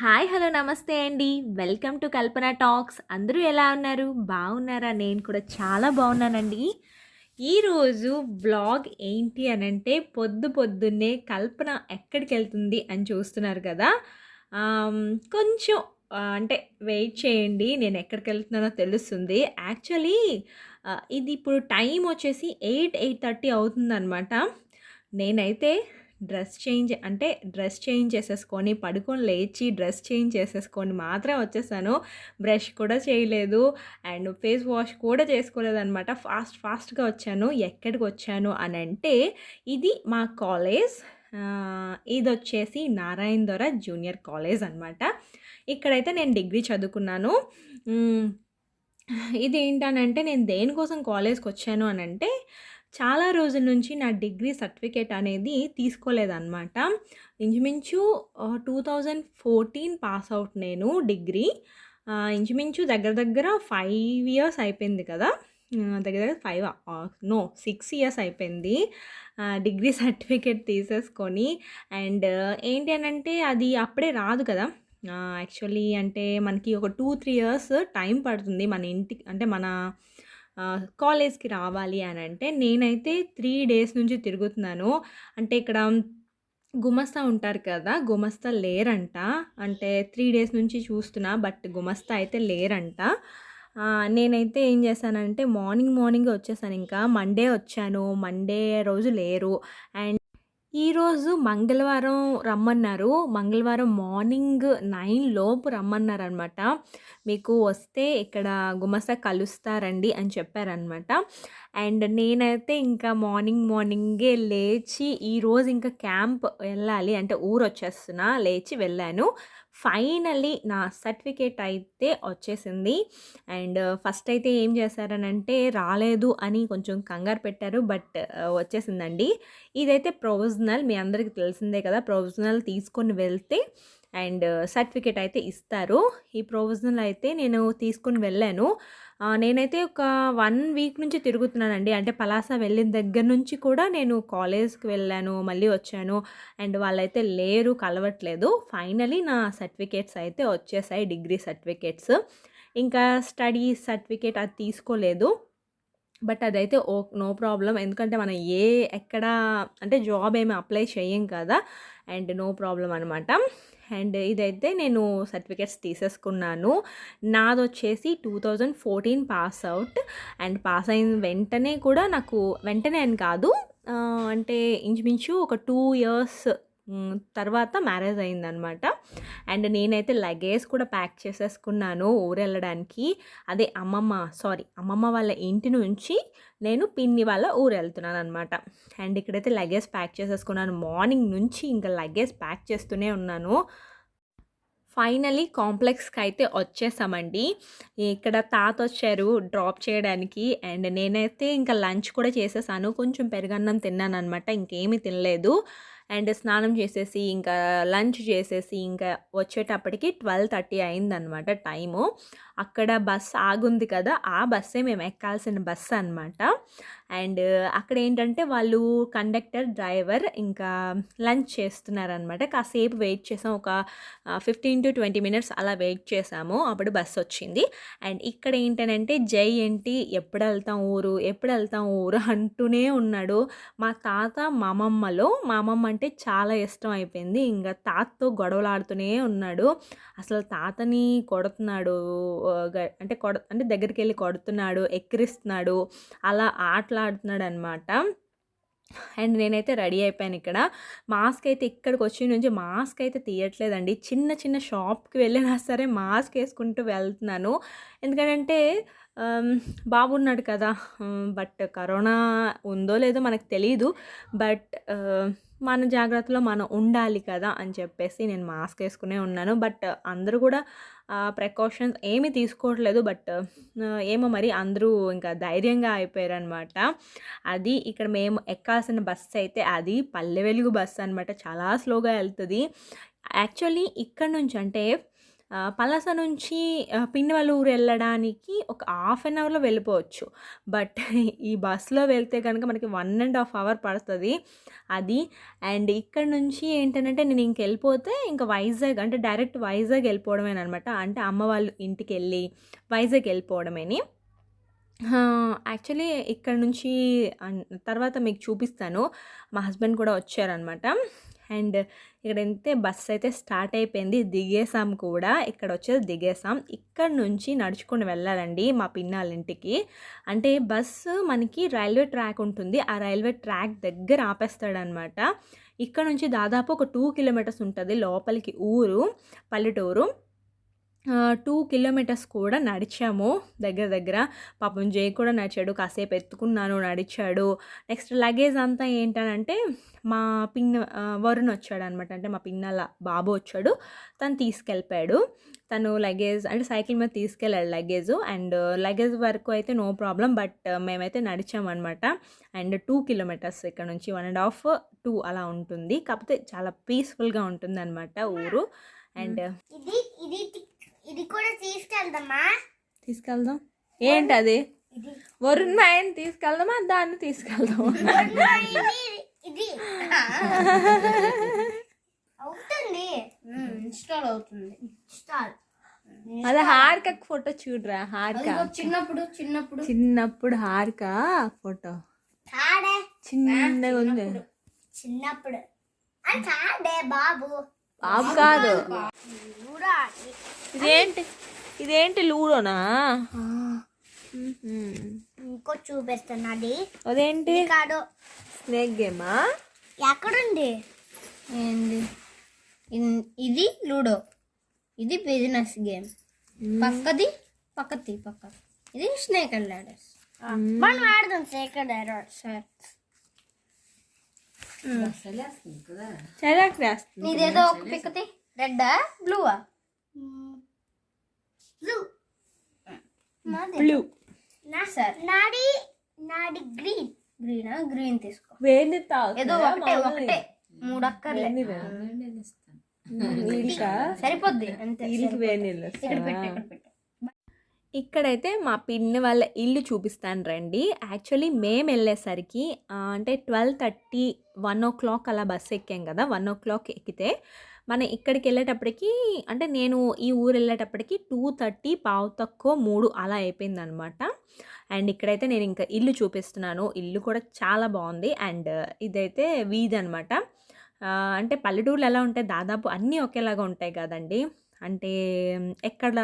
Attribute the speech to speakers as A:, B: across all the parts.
A: Hi hello namaste అండి. Welcome to Kalpana talks. అందరూ ఎలా ఉన్నారు? బాగున్నారా? నేను కూడా చాలా బాగున్నానండి. ఈరోజు వ్లాగ్ ఏంటి అని అంటే పొద్దు పొద్దున్నే కల్పన ఎక్కడికి వెళ్తుంది అని చూస్తున్నారు కదా. కొంచెం అంటే వెయిట్ చేయండి నేను ఎక్కడికి వెళ్తున్నానో తెలుస్తుంది. యాక్చువల్లీ ఇది ఇప్పుడు టైం వచ్చేసి ఎయిట్ ఎయిట్ థర్టీ అవుతుందన్నమాట. నేనైతే డ్రెస్ చేంజ్ అంటే డ్రెస్ చేంజ్ చేసేసుకొని పడుకొని లేచి డ్రెస్ చేంజ్ చేసేసుకొని మాత్రం వచ్చేసాను. బ్రష్ కూడా చేయలేదు. అండ్ ఫేస్ వాష్ కూడా చేసుకోలేదు అనమాట ఫాస్ట్ ఫాస్ట్గా వచ్చాను. ఎక్కడికి వచ్చాను అని అంటే ఇది మా కాలేజ్ ఇది వచ్చేసి నారాయణ దొర జూనియర్ కాలేజ్ అనమాట ఇక్కడైతే నేను డిగ్రీ చదువుకున్నాను. ఇది ఏంటనంటే నేను దేనికోసం కాలేజ్కి వచ్చాను అని అంటే చాలా రోజుల నుంచి నా డిగ్రీ సర్టిఫికేట్ అనేది తీసుకోలేదన్నమాట. ఇంచుమించు two thousand fourteen pass out నేను డిగ్రీ. ఇంచుమించు దగ్గర దగ్గర ఫైవ్ ఇయర్స్ అయిపోయింది కదా. దగ్గర దగ్గర ఫైవ్ నో సిక్స్ ఇయర్స్ అయిపోయింది. డిగ్రీ సర్టిఫికేట్ తీసేసుకొని అండ్ ఏంటి అని అంటే అది అప్పుడే రాదు కదా. యాక్చువల్లీ అంటే మనకి ఒక టూ త్రీ ఇయర్స్ టైం పడుతుంది మన ఇంటికి అంటే మన కాలేజ్కి రావాలి అని అంటే నేనైతే త్రీ డేస్ నుంచి తిరుగుతున్నాను. అంటే ఇక్కడ గుమస్తా ఉంటారు కదా గుమస్తా లేరంట. అంటే త్రీ డేస్ నుంచి చూస్తున్నా బట్ గుమస్తా అయితే లేరంట. నేనైతే ఏం చేశానంటే మార్నింగ్ మార్నింగ్ వచ్చేసాను. ఇంకా మండే వచ్చాను. మండే రోజు లేరు. అండ్ ఈరోజు మంగళవారం రమ్మన్నారు. మంగళవారం మార్నింగ్ నైన్ లోపు రమ్మన్నారు అనమాట మీకు వస్తే ఇక్కడ గుమస్తా కలుస్తారండి అని చెప్పారనమాట. అండ్ నేనైతే ఇంకా మార్నింగ్ మార్నింగే లేచి ఈరోజు ఇంకా క్యాంప్ వెళ్ళాలి. అంటే ఊరు వచ్చేస్తున్నా లేచి వెళ్ళాను. ఫైనల్లీ నా సర్టిఫికేట్ అయితే వచ్చేసింది. అండ్ ఫస్ట్ అయితే ఏం చేశారనంటే రాలేదు అని కొంచెం కంగారు పెట్టారు బట్ వచ్చేసిందండి. ఇదైతే ప్రొవిజనల్ మీ అందరికీ తెలిసిందే కదా ప్రొవిజనల్ తీసుకొని వెళ్తే అండ్ సర్టిఫికేట్ అయితే ఇస్తారు. ఈ ప్రొవిజనల్ అయితే నేను తీసుకొని వెళ్ళాను. నేనైతే ఒక వన్ వీక్ నుంచి తిరుగుతున్నానండి. అంటే పలాస వెళ్ళిన దగ్గర నుంచి కూడా నేను కాలేజ్కి వెళ్ళాను మళ్ళీ వచ్చాను. అండ్ వాళ్ళైతే లేరు కలవట్లేదు. ఫైనలీ నా సర్టిఫికేట్స్ అయితే వచ్చేసాయి డిగ్రీ సర్టిఫికేట్స్. ఇంకా స్టడీ సర్టిఫికేట్ అది తీసుకోలేదు. బట్ అదైతే ఓ నో ప్రాబ్లం ఎందుకంటే మనం ఏ ఎక్కడ అంటే జాబ్ ఏమి అప్లై చేయం కదా. అండ్ నో ప్రాబ్లం అనమాట అండ్ ఇదైతే నేను సర్టిఫికేట్స్ తీసేసుకున్నాను. నాది వచ్చేసి two thousand fourteen pass out. And pass అయిన వెంటనే కూడా నాకు వెంటనే అని కాదు అంటే ఇంచుమించు ఒక టూ ఇయర్స్ తర్వాత మ్యారేజ్ అయిందనమాట. అండ్ నేనైతే లగేజ్ కూడా ప్యాక్ చేసేసుకున్నాను ఊరు వెళ్ళడానికి అదే అమ్మమ్మ సారీ అమ్మమ్మ వాళ్ళ ఇంటి నుంచి నేను పిన్ని వాళ్ళ ఊరు వెళ్తున్నాను అనమాట అండ్ ఇక్కడైతే లగేజ్ ప్యాక్ చేసేసుకున్నాను. మార్నింగ్ నుంచి ఇంకా లగేజ్ ప్యాక్ చేస్తూనే ఉన్నాను. ఫైనలీ కాంప్లెక్స్కి అయితే వచ్చేసామండి. ఇక్కడ తాత వచ్చారు డ్రాప్ చేయడానికి. అండ్ నేనైతే ఇంకా లంచ్ కూడా చేసేసాను. కొంచెం పెరుగన్నం తిన్నాను అనమాట ఇంకేమీ తినలేదు. అండ్ స్నానం చేసేసి ఇంకా లంచ్ చేసేసి ఇంకా వచ్చేటప్పటికి ట్వెల్వ్ థర్టీ అయిందనమాట టైము. అక్కడ బస్ ఆగుంది కదా ఆ బస్సే మేము ఎక్కాల్సిన బస్సు అనమాట అండ్ అక్కడ ఏంటంటే వాళ్ళు కండక్టర్ డ్రైవర్ ఇంకా లంచ్ చేస్తున్నారనమాట కాసేపు వెయిట్ చేసాం ఒక ఫిఫ్టీన్ టు ట్వంటీ మినిట్స్ అలా వెయిట్ చేసాము అప్పుడు బస్ వచ్చింది. అండ్ ఇక్కడ ఏంటనంటే జై ఏంటి ఎప్పుడు వెళ్తాం ఊరు ఎప్పుడు వెళ్తాం ఊరు అంటూనే ఉన్నాడు మా తాత మా అమ్మమ్మలో. మా అమ్మమ్మ అంటే చాలా ఇష్టం అయిపోయింది. ఇంకా తాతతో గొడవలాడుతూనే ఉన్నాడు. అసలు తాతని కొడుతున్నాడు అంటే కొడ అంటే దగ్గరికి వెళ్ళి కొడుతున్నాడు ఎక్కిరిస్తున్నాడు అలా ఆటలాడుతున్నాడు అనమాట అండ్ నేనైతే రెడీ అయిపోయాను ఇక్కడ. మాస్క్ అయితే ఇక్కడికి వచ్చి నుంచి మాస్క్ అయితే తీయట్లేదండి. చిన్న చిన్న షాప్కి వెళ్ళినా సరే మాస్క్ వేసుకుంటూ వెళ్తున్నాను. ఎందుకంటే ఆమ్, బాబు ఉన్నాడు కదా. బట్ కరోనా ఉందో లేదో మనకు తెలియదు బట్ మన జాగ్రత్తలో మనం ఉండాలి కదా అని చెప్పేసి నేను మాస్క్ వేసుకునే ఉన్నాను. బట్ అందరూ కూడా ప్రికాషన్స్ ఏమీ తీసుకోవట్లేదు. బట్ ఏమో మరి అందరూ ఇంకా ధైర్యంగా అయిపోయారనమాట అది ఇక్కడ మేము ఎక్కాల్సిన బస్సు అయితే అది పల్లె వెలుగు బస్సు అనమాట చాలా స్లోగా వెళ్తుంది. యాక్చువల్లీ ఇక్కడ నుంచి అంటే పలాస నుంచి ఆ, ఊరు వెళ్ళడానికి ఒక హాఫ్ అన్ అవర్లో వెళ్ళిపోవచ్చు. బట్ ఈ బస్సులో వెళ్తే కనుక మనకి వన్ అండ్ హాఫ్ అవర్ పడుతుంది. అది అండ్ ఇక్కడ నుంచి ఏంటంటే నేను ఇంక వెళ్ళిపోతే ఇంకా వైజాగ్ అంటే డైరెక్ట్ వైజాగ్ వెళ్ళిపోవడమేనమాట అంటే అమ్మ వాళ్ళు ఇంటికి వెళ్ళి వైజాగ్ వెళ్ళిపోవడమేని యాక్చువల్లీ ఇక్కడ నుంచి తర్వాత మీకు చూపిస్తాను. మా హస్బెండ్ కూడా వచ్చారనమాట అండ్ ఇక్కడ అయితే బస్ అయితే స్టార్ట్ అయిపోయింది. దిగేసాం కూడా. ఇక్కడ వచ్చేది దిగేసాం ఇక్కడ నుంచి నడుచుకొని వెళ్ళాలండి మా పిన్నాలింటికి ఇంటికి అంటే బస్సు మనకి రైల్వే ట్రాక్ ఉంటుంది. ఆ రైల్వే ట్రాక్ దగ్గర ఆపేస్తాడనమాట. ఇక్కడ నుంచి దాదాపు ఒక టూ కిలోమీటర్స్ ఉంటుంది లోపలికి ఊరు పల్లెటూరు. టూ కిలోమీటర్స్ కూడా నడిచాము దగ్గర దగ్గర. పాపం జై కూడా నడిచాడు కాసేపు ఎత్తుకున్నాను నడిచాడు. నెక్స్ట్ లగేజ్ అంతా ఏంటనంటే మా పిన్ వరుణ్ వచ్చాడు అనమాట అంటే మా పిన్నల బాబు వచ్చాడు. తను తీసుకెళ్ళిపోయాడు. తను లగేజ్ అంటే సైకిల్ మీద తీసుకెళ్ళాడు లగేజ్ అండ్ లగేజ్ వరకు అయితే నో ప్రాబ్లం బట్ మేమైతే నడిచామన్నమాట అండ్ టూ కిలోమీటర్స్ ఇక్కడ నుంచి వన్ అండ్ హాఫ్ టూ అలా ఉంటుంది. కాకపోతే చాలా పీస్ఫుల్గా ఉంటుంది అనమాట ఊరు. అండ్
B: ఇది ఇది ఇది కూడా తీసుకెళ్దామా?
A: తీసుకెళ్దాం. ఏంటది
B: ఇది.
A: వరుణ్ మాయని తీసుకెళ్దామా? దాన్ని తీసుకెళ్దామా?
B: ఇది ఇది. అవుతుంది.
C: ఇన్స్టాల్ అవుతుంది.
B: స్టాల్
A: అదే హారిక ఫోటో చూడరా హారిక.
C: చిన్నప్పుడు చిన్నప్పుడు.
A: చిన్నప్పుడు హారిక ఫోటో. చిన్నగా ఉంది.
B: చిన్నప్పుడు. అది బాబు.
A: బాబు కాదు. ఇదేంటి? ఇదేంటి లూడోనా?
B: ఇంకో చూపిస్తున్నది
A: అదేంటి?
B: కాడు
A: స్నేక్ గేమా?
B: ఎక్కడుంది?
C: ఏంది? ఇది లూడో. ఇది బిజినెస్ గేమ్. పక్కది పక్కది పక్క ఇది స్నేక్ అండ్ లాడర్స్
B: మనం ఆడదాం సేకర్ ఎర్రర్
C: సరే
A: చలాక్ రాస్తుంది.
C: నీదేదో ఒక పిక్కది రెడ్డా బ్లూవా
A: బ్లూ
B: నాడి నాడి గ్రీన్
C: గ్రీనా గ్రీన్ తీసుకో.
A: వేడి
C: ఏదో ఒకటే ఒకటే. మూడు అక్కర్లే. సరిపోద్ది అంతే. ఇక్కడ పెట్టు ఇక్కడ పెట్టు.
A: ఇక్కడైతే మా పిన్ని వాళ్ళ ఇల్లు చూపిస్తాను రండి. యాక్చువల్లీ మేము వెళ్ళేసరికి అంటే twelve thirty one o'clock అలా బస్సు ఎక్కాం కదా వన్ ఓ క్లాక్ ఎక్కితే మనం ఇక్కడికి వెళ్ళేటప్పటికి అంటే నేను ఈ ఊరు వెళ్ళేటప్పటికి టూ థర్టీ పావు తక్కువ మూడు అలా అయిపోయింది అనమాట అండ్ ఇక్కడైతే నేను ఇంకా ఇల్లు చూపిస్తున్నాను. ఇల్లు కూడా చాలా బాగుంది. అండ్ ఇదైతే వీధి అనమాట. అంటే పల్లెటూర్లు ఎలా ఉంటాయి దాదాపు అన్నీ ఒకేలాగా ఉంటాయి కదండి. అంటే ఎక్కడ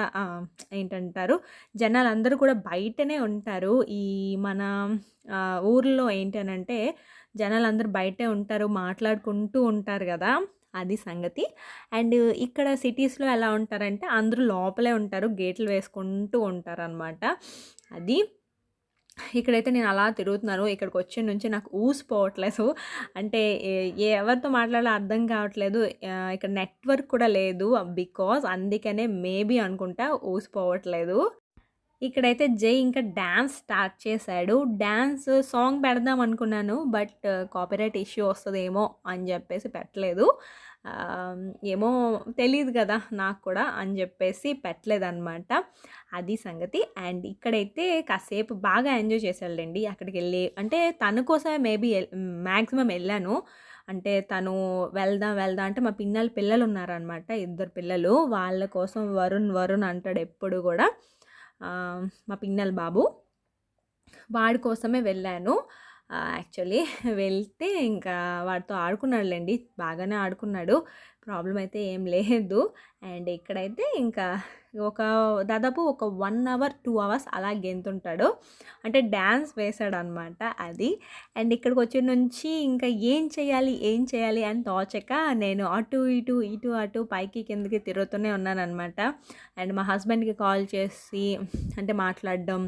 A: ఏంటంటారు? జనాలు అందరూ కూడా బయటనే ఉంటారు. ఈ మన ఊర్లో ఏంటనంటే జనాలు అందరూ బయటే ఉంటారు మాట్లాడుకుంటూ ఉంటారు కదా! అది సంగతి. అండ్ ఇక్కడ సిటీస్లో ఎలా ఉంటారంటే అందరూ లోపలే ఉంటారు గేట్లు వేసుకుంటూ ఉంటారు అనమాట అది. ఇక్కడైతే నేను అలా తిరుగుతున్నాను. ఇక్కడికి వచ్చే నుంచి నాకు ఊసిపోవట్లేదు. అంటే ఏ- ఎవరితో మాట్లాడాలో అర్థం కావట్లేదు. ఇక్కడ నెట్వర్క్ కూడా లేదు. బికాస్ అందుకనే మేబీ అనుకుంటా ఊసిపోవట్లేదు. ఇక్కడైతే జై ఇంకా డ్యాన్స్ స్టార్ట్ చేశాడు. డ్యాన్స్ సాంగ్ పెడదాం అనుకున్నాను. బట్ కాపీరైట్ ఇష్యూ వస్తుందేమో అని చెప్పేసి పెట్టలేదు. ఏమో తెలియదు కదా నాకు కూడా అని చెప్పేసి పెట్టలేదన్నమాట. అది సంగతి. అండ్ ఇక్కడైతే కాసేపు బాగా ఎంజాయ్ చేశాడండి అక్కడికి వెళ్ళి. అంటే తన కోసమే మేబీ మ్యాక్సిమం వెళ్ళాను. అంటే తను వెళ్దాం వెళ్దాం అంటే మా పిన్నలు పిల్లలు ఉన్నారనమాట ఇద్దరు పిల్లలు. వాళ్ళ కోసం వరుణ్ వరుణ్ అంటాడు ఎప్పుడు కూడా మా పిన్నల బాబు. వాడి కోసమే వెళ్ళాను. యాక్చువల్లీ వెళ్తే ఇంకా వాడితో ఆడుకున్నాడులేండి. బాగానే ఆడుకున్నాడు. ప్రాబ్లం అయితే ఏం లేదు. అండ్ ఇక్కడైతే ఇంకా ఒక దాదాపు ఒక వన్ అవర్ టూ అవర్స్ అలా గెంతుంటాడు. అంటే డ్యాన్స్ వేశాడు అనమాట అది. అండ్ ఇక్కడికి వచ్చే నుంచి ఇంకా ఏం చేయాలి ఏం చేయాలి అని తోచక నేను అటు ఇటు ఇటు అటు పైకి కిందకి తిరుగుతూనే ఉన్నానన్నమాట అండ్ మా హస్బెండ్కి కాల్ చేసి అంటే మాట్లాడడం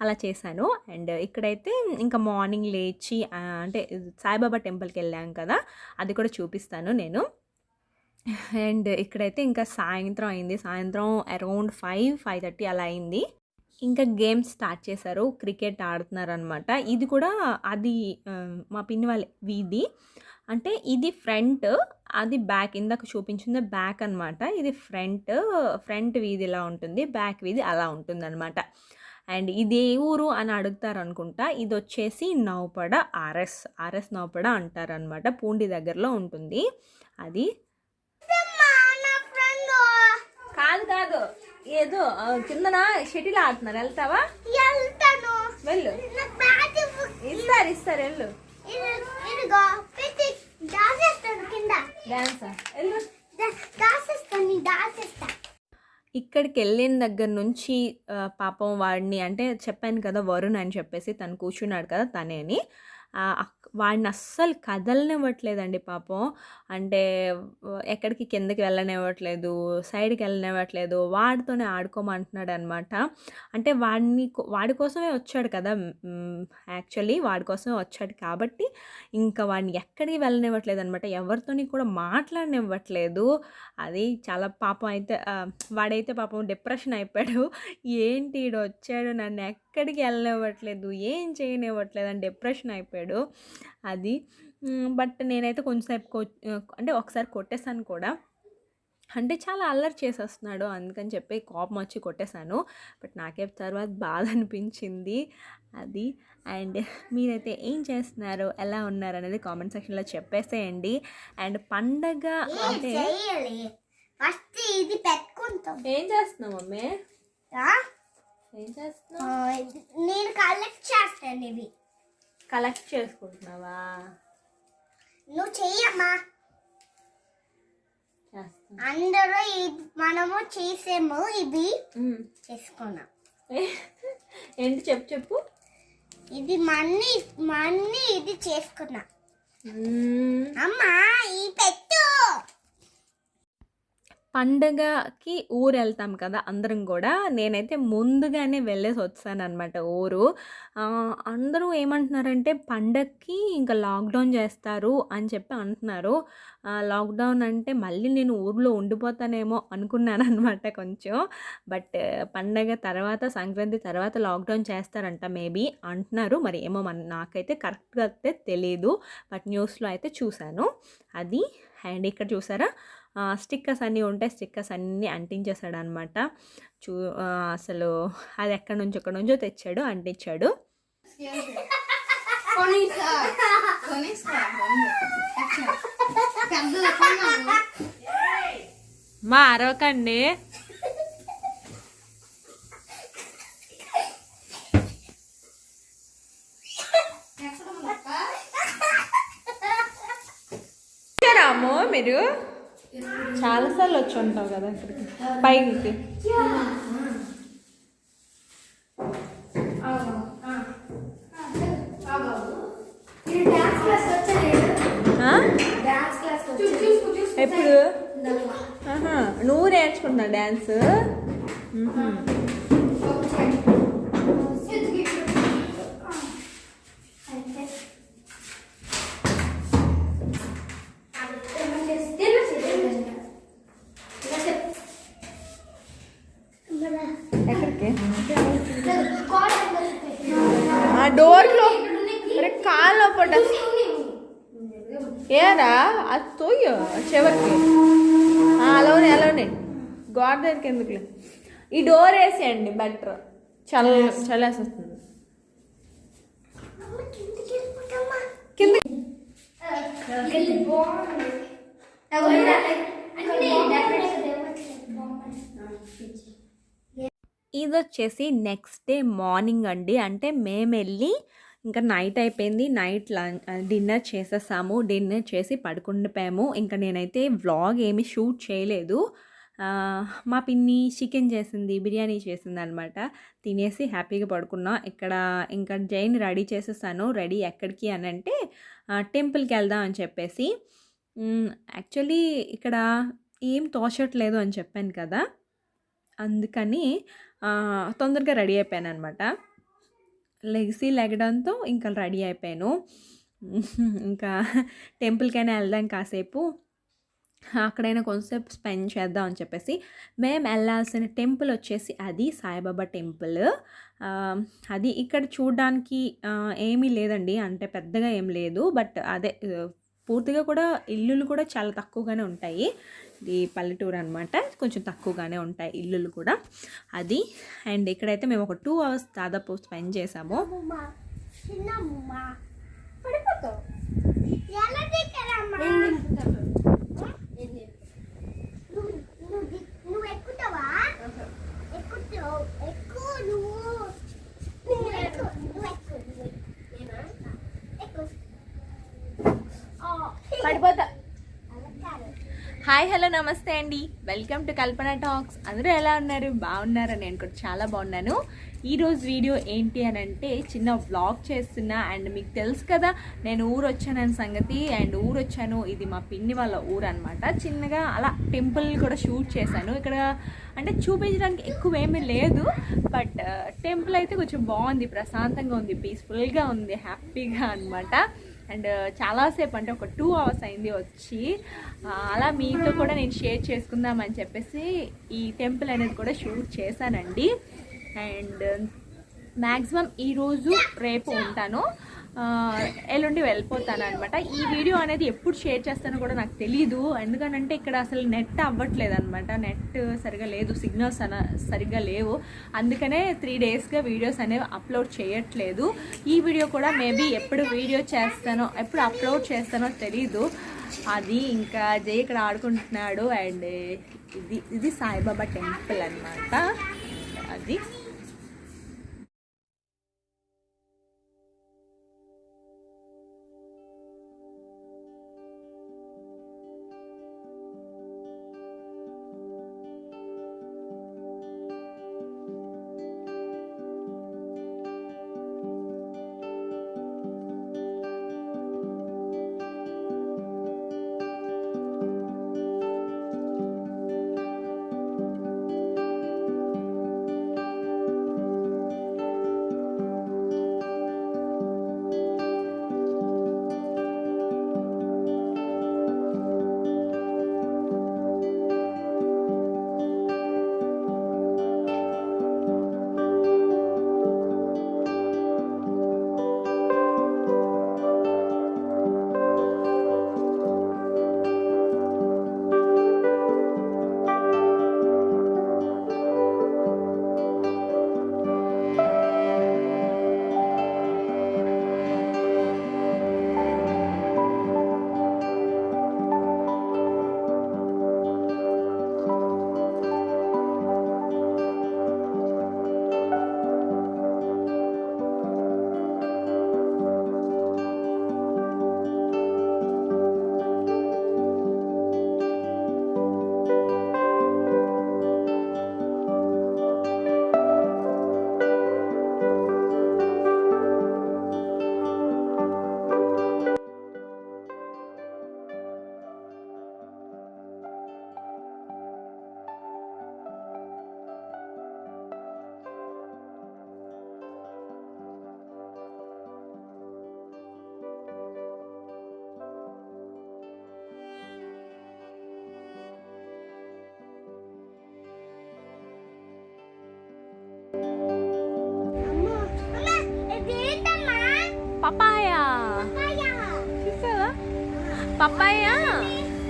A: అలా చేశాను. అండ్ ఇక్కడైతే ఇంకా మార్నింగ్ లేచి అంటే సాయిబాబా టెంపుల్కి వెళ్ళాం కదా అది కూడా చూపిస్తాను నేను. అండ్ ఇక్కడైతే ఇంకా సాయంత్రం అయింది. సాయంత్రం అరౌండ్ ఫైవ్ ఫైవ్ థర్టీ అలా అయింది. ఇంకా గేమ్స్ స్టార్ట్ చేశారు. క్రికెట్ ఆడుతున్నారు అనమాట ఇది కూడా అది మా పిన్ని వాళ్ళ వీధి. అంటే ఇది ఫ్రంట్ అది బ్యాక్. ఇందాక చూపించింది బ్యాక్ అన్నమాట. ఇది ఫ్రంట్ ఫ్రంట్ వీధి ఇలా ఉంటుంది. బ్యాక్ వీధి అలా ఉంటుంది అనమాట అండ్ ఇది ఏ ఊరు అని అడుగుతారు అనుకుంటా ఇది వచ్చేసి నౌపడ ఆర్ఎస్. ఆర్ఎస్ నౌపడ అంటారనమాట పూండి దగ్గరలో ఉంటుంది. అది
B: నా ఫ్రెండ్
A: కాదు కాదు ఏదో కిందన షటిల్ ఆడుతున్నారు. వెళ్తావా?
B: వెళ్తాను.
A: వెళ్ళు. ఇస్తారు ఇస్తారు వెళ్ళు. ఇక్కడికి వెళ్ళిన దగ్గర నుంచి పాపం వాడిని అంటే చెప్పాను కదా వరుణ్ అని చెప్పేసి తను కూర్చున్నాడు కదా తనే అని వాడిని అస్సలు కదలనివ్వట్లేదండి పాపం. అంటే ఎక్కడికి కిందకి వెళ్ళనివ్వట్లేదు సైడ్కి వెళ్ళనివ్వట్లేదు వాడితోనే ఆడుకోమంటున్నాడు అనమాట అంటే వాడిని వాడి కోసమే వచ్చాడు కదా యాక్చువల్లీ వాడి కోసమే వచ్చాడు కాబట్టి ఇంకా వాడిని ఎక్కడికి వెళ్ళనివ్వట్లేదు అనమాట ఎవరితోని కూడా మాట్లాడనివ్వట్లేదు. అది చాలా పాపం అయితే వాడైతే పాపం డిప్రెషన్ అయిపోయాడు. ఏంటి ఈడు వచ్చాడు నన్ను ఎక్కడికి వెళ్ళనివ్వట్లేదు ఏం చేయనివ్వట్లేదు అని డిప్రెషన్ అయిపోయాడు అది. బట్ నేనైతే కొంచెంసేపు కొ అంటే ఒకసారి కొట్టేశాను కూడా. అంటే చాలా అల్లరి చేసేస్తున్నాడు అందుకని చెప్పి కోపం వచ్చి కొట్టేశాను. బట్ నాకే తర్వాత బాధ అనిపించింది అది. అండ్ మీరైతే ఏం చేస్తున్నారు ఎలా ఉన్నారు అనేది కామెంట్ సెక్షన్లో చెప్పేసేయండి. అండ్ పండగ అంటే
B: చెయ్యాలి? ఫస్ట్ ఇది పెట్టుకుంటాం.
A: ఏం చేస్తున్నావు మమ్మీ?
B: ఆ?
A: ఏం చేస్తున్నావు?
B: నేను కలెక్ట్ చేస్తాను ఇవి.
A: కలెక్ట్ చేసుకుంటున్నావా?
B: నువ్వు చెయ్యమ్మా. అందరూ ఇది మనము చేసేము ఇది చేసుకున్నాం.
A: ఏంటి చెప్పు చెప్పు.
B: ఇది మన్ని మన్ని ఇది చేసుకున్నా. అమ్మా ఈ పెట్టు.
A: పండగకి ఊరు వెళ్తాం కదా అందరం కూడా నేనైతే ముందుగానే వెళ్ళేసి వచ్చాను అనమాట ఊరు అందరూ ఏమంటున్నారంటే పండగకి ఇంకా లాక్డౌన్ చేస్తారు అని చెప్పి అంటున్నారు. లాక్డౌన్ అంటే మళ్ళీ నేను ఊర్లో ఉండిపోతానేమో అనుకున్నాను అనమాట కొంచెం. బట్ పండగ తర్వాత సంక్రాంతి తర్వాత లాక్డౌన్ చేస్తారంట మేబీ అంటున్నారు. మరి ఏమో మన నాకైతే కరెక్ట్గా అయితే తెలియదు బట్ న్యూస్లో అయితే చూశాను. అది అండ్ ఇక్కడ చూసారా? స్టిక్కర్స్ అన్నీ ఉంటాయి స్టిక్కర్స్ అన్నీ అంటించేశాడు అనమాట చూ అసలు అది ఎక్కడి నుంచి ఎక్కడి నుంచో తెచ్చాడు అంటించాడు. మా అరవకండి. రాము మీరు. చాలాసార్లు వచ్చి ఉంటావు కదా ఇక్కడికి. పైకి? ఎప్పుడు? నువ్వు. నేర్చుకుంటున్నా డ్యాన్స్ ఆ డోర్లో అరే కాలు పడ్డ ఏరా? అది తోయో చివరికి. ఆ, అలానే అలానే గోడ దగ్గరికి ఎందుకులే? ఈ డోర్ వేసేయండి బెటర్ చల్ల చల్లేసేస్తుంది. కింద ఇది వచ్చేసి నెక్స్ట్ డే మార్నింగ్ అండి. అంటే మేము వెళ్ళి ఇంకా నైట్ అయిపోయింది. నైట్ లంచ్ డిన్నర్ చేసేసాము. డిన్నర్ చేసి పడుకుండిపోయాము. ఇంకా నేనైతే వ్లాగ్ ఏమి షూట్ చేయలేదు. మా పిన్ని చికెన్ చేసింది బిర్యానీ చేసింది అనమాట తినేసి హ్యాపీగా పడుకున్నా. ఇక్కడ ఇంకా జైన్ రెడీ చేసేసాను. రెడీ ఎక్కడికి అని అంటే టెంపుల్కి వెళ్దాం అని చెప్పేసి. యాక్చువల్లీ ఇక్కడ ఏం తోచట్లేదు అని చెప్పాను కదా. అందుకని తొందరగా రెడీ అయిపోయాను అనమాట లెగిసి లెగడంతో ఇంకా రెడీ అయిపోయాను. ఇంకా టెంపుల్కైనా వెళ్దాం కాసేపు. అక్కడైనా కొంతసేపు స్పెండ్ చేద్దాం అని చెప్పేసి మేము వెళ్ళాల్సిన టెంపుల్ వచ్చేసి అది సాయిబాబా టెంపుల్. అది ఇక్కడ చూడడానికి ఏమీ లేదండి. అంటే పెద్దగా ఏం లేదు. బట్ అదే పూర్తిగా కూడా ఇల్లులు కూడా చాలా తక్కువగానే ఉంటాయి. ఇది పల్లెటూరు అనమాట కొంచెం తక్కువగానే ఉంటాయి ఇల్లులు కూడా. అది. అండ్ ఇక్కడైతే మేము ఒక టూ అవర్స్ దాదాపు స్పెండ్ చేసాము.
B: నువ్వు ఎక్కుతావా? ఎక్కుతావు ఎక్కువ నువ్వు నువ్వు ఎక్కు నువ్వు ఎక్కు నువ్వు ఎక్కు. ఎక్కు ఆ,
C: పడిపోతా.
A: హాయ్ హలో నమస్తే అండి. వెల్కమ్ టు కల్పన టాక్స్ అందరూ ఎలా ఉన్నారు? బాగున్నారా? నేను కూడా చాలా బాగున్నాను. ఈరోజు వీడియో ఏంటి అని అంటే చిన్న వ్లాగ్ చేస్తున్నా. అండ్ మీకు తెలుసు కదా నేను ఊరు వచ్చానని సంగతి. అండ్ ఊరు వచ్చాను ఇది మా పిన్ని వాళ్ళ ఊరు అనమాట చిన్నగా అలా టెంపుల్ కూడా షూట్ చేశాను. ఇక్కడ అంటే చూపించడానికి ఎక్కువ ఏమీ లేదు. బట్ టెంపుల్ అయితే కొంచెం బాగుంది. ప్రశాంతంగా ఉంది. పీస్ఫుల్గా ఉంది. హ్యాపీగా అనమాట అండ్ చాలాసేపు అంటే ఒక టూ అవర్స్ అయింది వచ్చి అలా మీతో కూడా నేను షేర్ చేసుకుందామని చెప్పేసి ఈ టెంపుల్ అనేది కూడా షూట్ చేశానండి. అండ్ మ్యాక్సిమం ఈరోజు రేపు ఉంటాను. ఎల్లుండి వెళ్ళిపోతాను అనమాట ఈ వీడియో అనేది ఎప్పుడు షేర్ చేస్తానో కూడా నాకు తెలియదు ఎందుకనంటే ఇక్కడ అసలు నెట్ అవ్వట్లేదు అనమాట నెట్ సరిగా లేదు. సిగ్నల్స్ అన సరిగ్గా లేవు. అందుకనే త్రీ డేస్గా వీడియోస్ అనేవి అప్లోడ్ చేయట్లేదు. ఈ వీడియో కూడా మేబీ ఎప్పుడు వీడియో చేస్తానో ఎప్పుడు అప్లోడ్ చేస్తానో తెలీదు. అది ఇంకా జై ఇక్కడ ఆడుకుంటున్నాడు అండ్ ఇది ఇది సాయిబాబా టెంపుల్ అన్నమాట. అది. పపాయ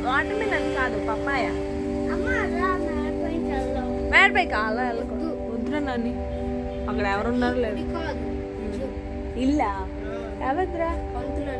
A: వాటర్ మిలన్ కాదు పపాయ
B: అమ్మ రా మేపోయి చల్లం.
A: మేడపై కాలా వెళ్ళకూడదు వద్దురా నాని. అక్కడ ఎవరున్నారు లేదు.
C: కాదు.
A: ఇల్లా? ఎవరిదిరా?
C: పంతులు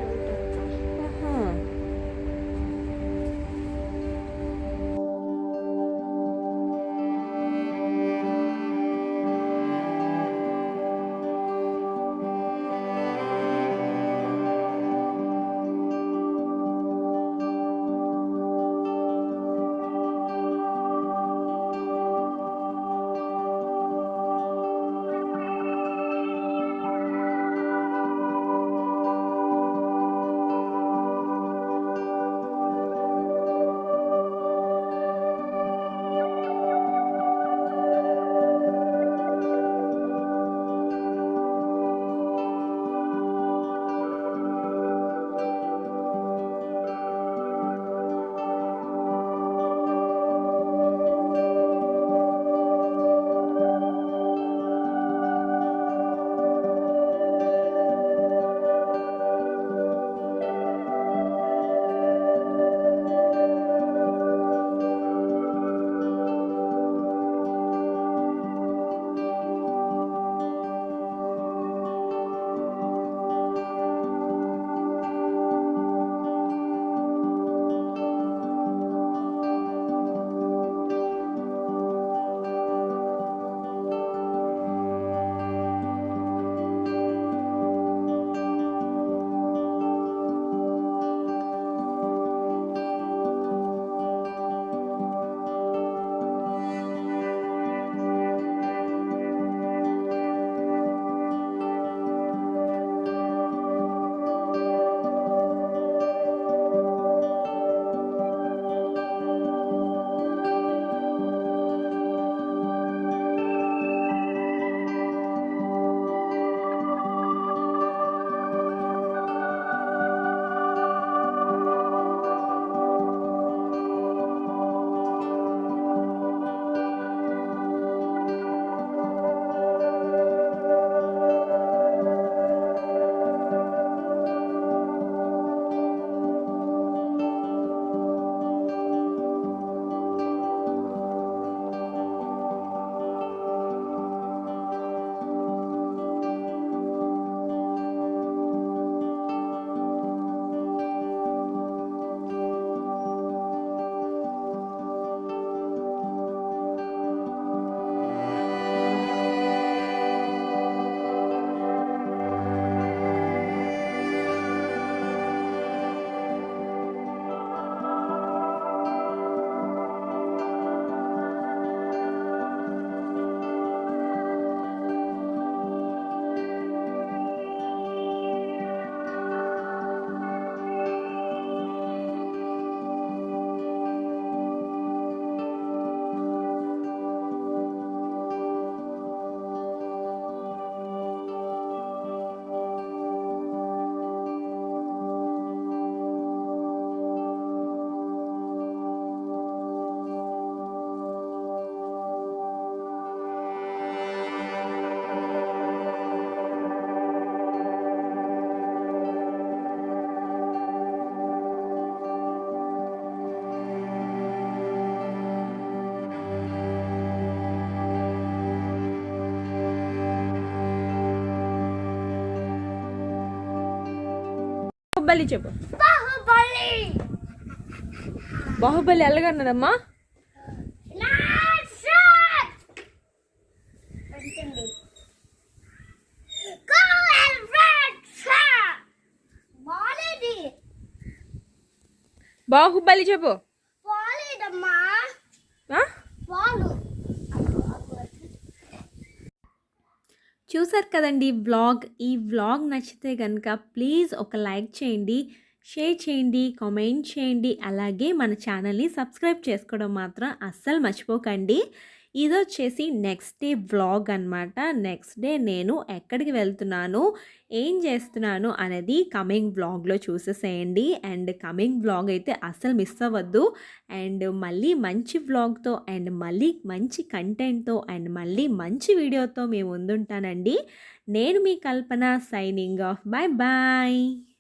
A: బాహుబలి చెప్పు.
B: బాహుబలి.
A: బాహుబలి ఎలాగన్నదమ్మా?
B: Let's shot! వచ్చింది. Go and red shot! బాలేది
A: Baahubali చెప్పు
B: బాలేదమ్మా
A: ఆ?
B: బాలు
A: చూసారు కదండి వ్లాగ్? ఈ వ్లాగ్ నచ్చితే కనుక ప్లీజ్ ఒక లైక్ చేయండి షేర్ చేయండి కామెంట్ చేయండి. అలాగే మన ఛానల్ని సబ్స్క్రైబ్ చేసుకోవడం మాత్రం అస్సలు మర్చిపోకండి. ఇది వచ్చేసి నెక్స్ట్ డే వ్లాగ్ అనమాట నెక్స్ట్ డే నేను ఎక్కడికి వెళ్తున్నాను ఏం చేస్తున్నాను అనేది కమింగ్ వ్లాగ్లో చూసేసేయండి. అండ్ కమింగ్ వ్లాగ్ అయితే అస్సలు మిస్ అవ్వద్దు. అండ్ మళ్ళీ మంచి వ్లాగ్తో అండ్ మళ్ళీ మంచి కంటెంట్తో అండ్ మళ్ళీ మంచి వీడియోతో మేము ముందుంటానండి. నేను మీ Kalpana signing off bye bye